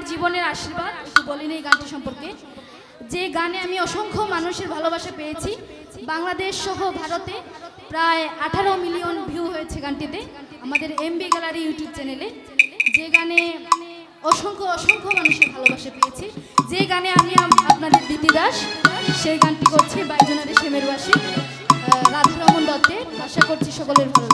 আমার জীবনের আশীর্বাদ, একটু বলিনি এই গানটি সম্পর্কে। যে গানে আমি অসংখ্য মানুষের ভালোবাসা পেয়েছি, বাংলাদেশ সহ ভারতে প্রায় আঠারো মিলিয়ন ভিউ হয়েছে গানটিতে। আমাদের এমবি গ্যালারি ইউটিউব চ্যানেলে যে গানে অসংখ্য অসংখ্য মানুষের ভালোবাসা পেয়েছি। যে গানে আমি আপনাদের দিদি দাস, সেই গানটি করছি বাইজনারি সেমেরবাসী রাধারমন দত্তের। আশা করছি সকলের ভালো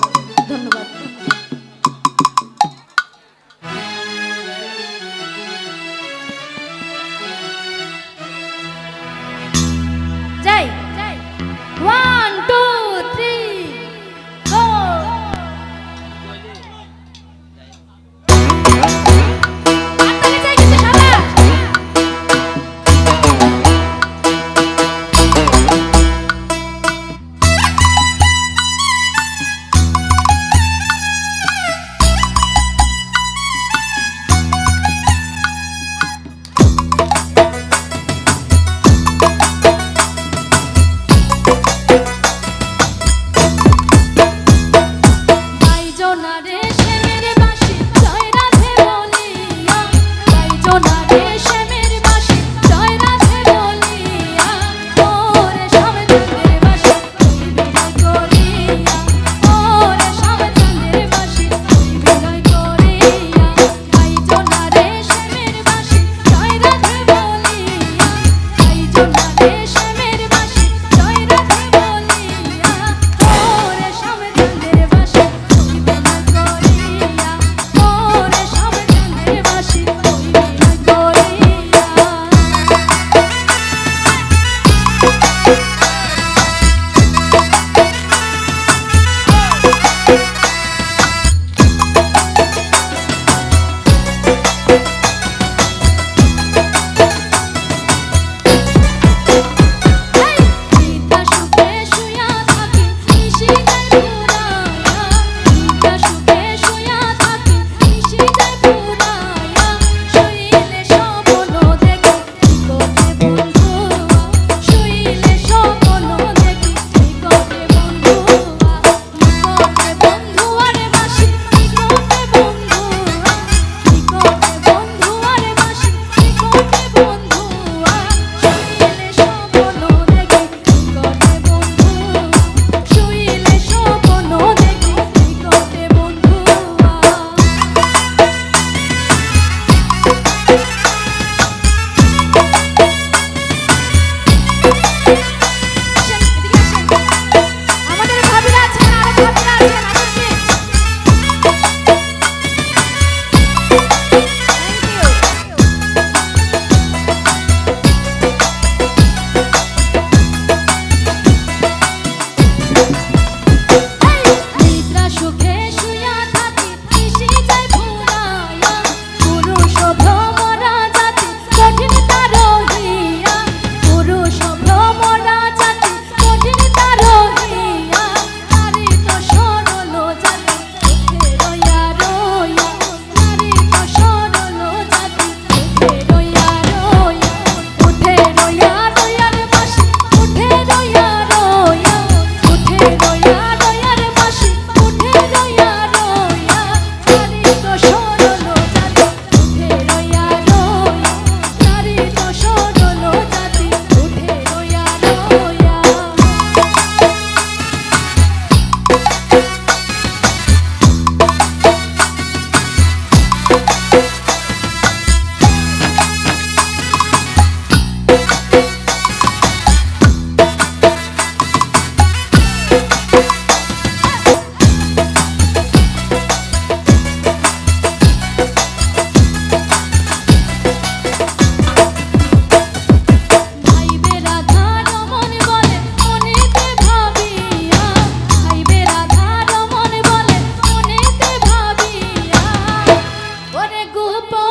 গো